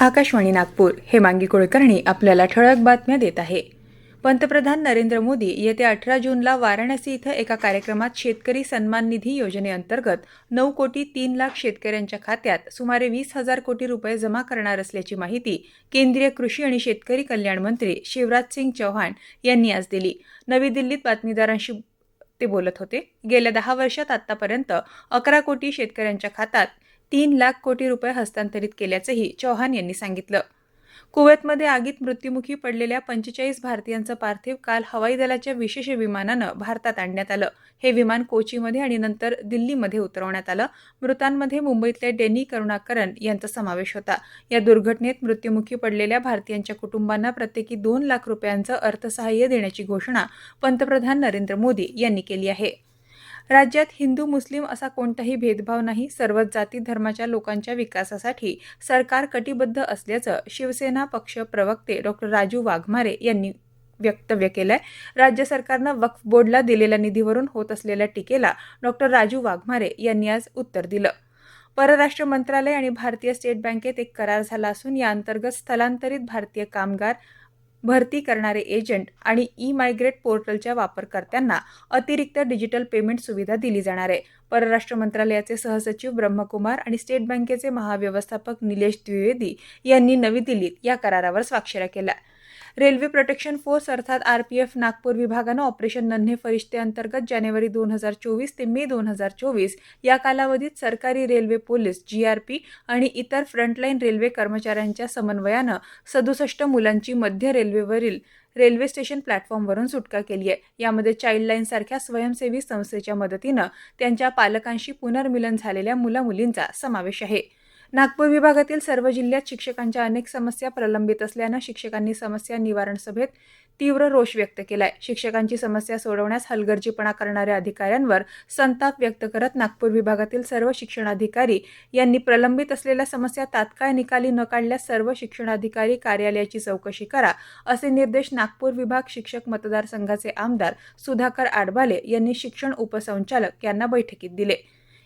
आकाशवाणी नागपूर. हेमांगी कुलकर्णी आपल्याला ठळक बातम्या देत आहे. पंतप्रधान नरेंद्र मोदी येत्या अठरा जूनला वाराणसी इथं एका कार्यक्रमात शेतकरी सन्मान निधी योजनेअंतर्गत नऊ कोटी तीन लाख शेतकऱ्यांच्या खात्यात सुमारे वीस हजार कोटी रुपये जमा करणार असल्याची माहिती केंद्रीय कृषी आणि शेतकरी कल्याण मंत्री शिवराज सिंग चौहान यांनी आज दिली. नवी दिल्लीत बातमीदारांशी ते बोलत होते. गेल्या दहा वर्षात आतापर्यंत अकरा कोटी शेतकऱ्यांच्या खात्यात तीन लाख कोटी रुपये हस्तांतरित केल्याचंही चौहान यांनी सांगितलं. कुवेतमध्ये आगीत मृत्युमुखी पडलेल्या पंचेचाळीस भारतीयांचं पार्थिव काल हवाई दलाच्या विशेष विमानानं भारतात आणण्यात आलं. हे विमान कोचीमध्ये आणि नंतर दिल्लीमध्ये उतरवण्यात आलं. मृतांमध्ये मुंबईतल्या डेनी करुणाकरन यांचा समावेश होता. या दुर्घटनेत मृत्युमुखी पडलेल्या भारतीयांच्या कुटुंबांना प्रत्येकी दोन लाख रुपयांचं अर्थसहाय्य देण्याची घोषणा पंतप्रधान नरेंद्र मोदी यांनी केली आहे. राज्यात हिंदू मुस्लिम असा कोणताही भेदभाव नाही. सर्वच जाती धर्माच्या लोकांच्या विकासासाठी सरकार कटिबद्ध असल्याचं शिवसेना पक्ष प्रवक्ते डॉक्टर राजू वाघमारे यांनी वक्तव्य केलंय. राज्य सरकारनं वक्फ बोर्डला दिलेल्या निधीवरून होत असलेल्या टीकेला डॉक्टर राजू वाघमारे यांनी आज उत्तर दिलं. परराष्ट्र मंत्रालय आणि भारतीय स्टेट बँकेत एक करार झाला असून या अंतर्गत स्थलांतरित भारतीय कामगार भरती करणारे एजंट आणि ई मायग्रेट पोर्टलच्या वापरकर्त्यांना अतिरिक्त डिजिटल पेमेंट सुविधा दिली जाणार आहे. परराष्ट्र मंत्रालयाचे सहसचिव ब्रह्मकुमार आणि स्टेट बँकेचे महाव्यवस्थापक निलेश द्विवेदी यांनी नवी दिल्लीत या करारावर स्वाक्षऱ्या केल्या. रेल्वे प्रोटेक्शन फोर्स अर्थात आर पी एफ नागपूर विभागानं ऑपरेशन नन्हे फरिश्ते अंतर्गत जानेवारी दोन हजार चोवीस ते मे दोन हजार चोवीस या कालावधीत सरकारी railway police G R P आणि इतर फ्रंटलाईन रेल्वे कर्मचाऱ्यांच्या समन्वयानं सदुसष्ट मुलांची मध्य रेल्वेवरील रेल्वे स्टेशन प्लॅटफॉर्मवरून सुटका केली आहे. यामध्ये चाइल्डलाईन सारख्या स्वयंसेवी संस्थेच्या मदतीनं त्यांच्या पालकांशी पुनर्मिलन झालेल्या मुलामुलींचा समावेश आहे. नागपूर विभागातील सर्व जिल्ह्यात शिक्षकांच्या अनेक समस्या प्रलंबित असल्यानं शिक्षकांनी समस्या निवारण सभेत तीव्र रोष व्यक्त केलाय. शिक्षकांची समस्या सोडवण्यास हलगर्जीपणा करणाऱ्या अधिकाऱ्यांवर संताप व्यक्त करत नागपूर विभागातील सर्व शिक्षणाधिकारी यांनी प्रलंबित असलेल्या समस्या तात्काळ निकाली न काढल्यास सर्व शिक्षणाधिकारी कार्यालयाची चौकशी करा असे निर्देश नागपूर विभाग शिक्षक मतदारसंघाचे आमदार सुधाकर आडबाले यांनी शिक्षण उपसंचालक यांना बैठकीत दिले.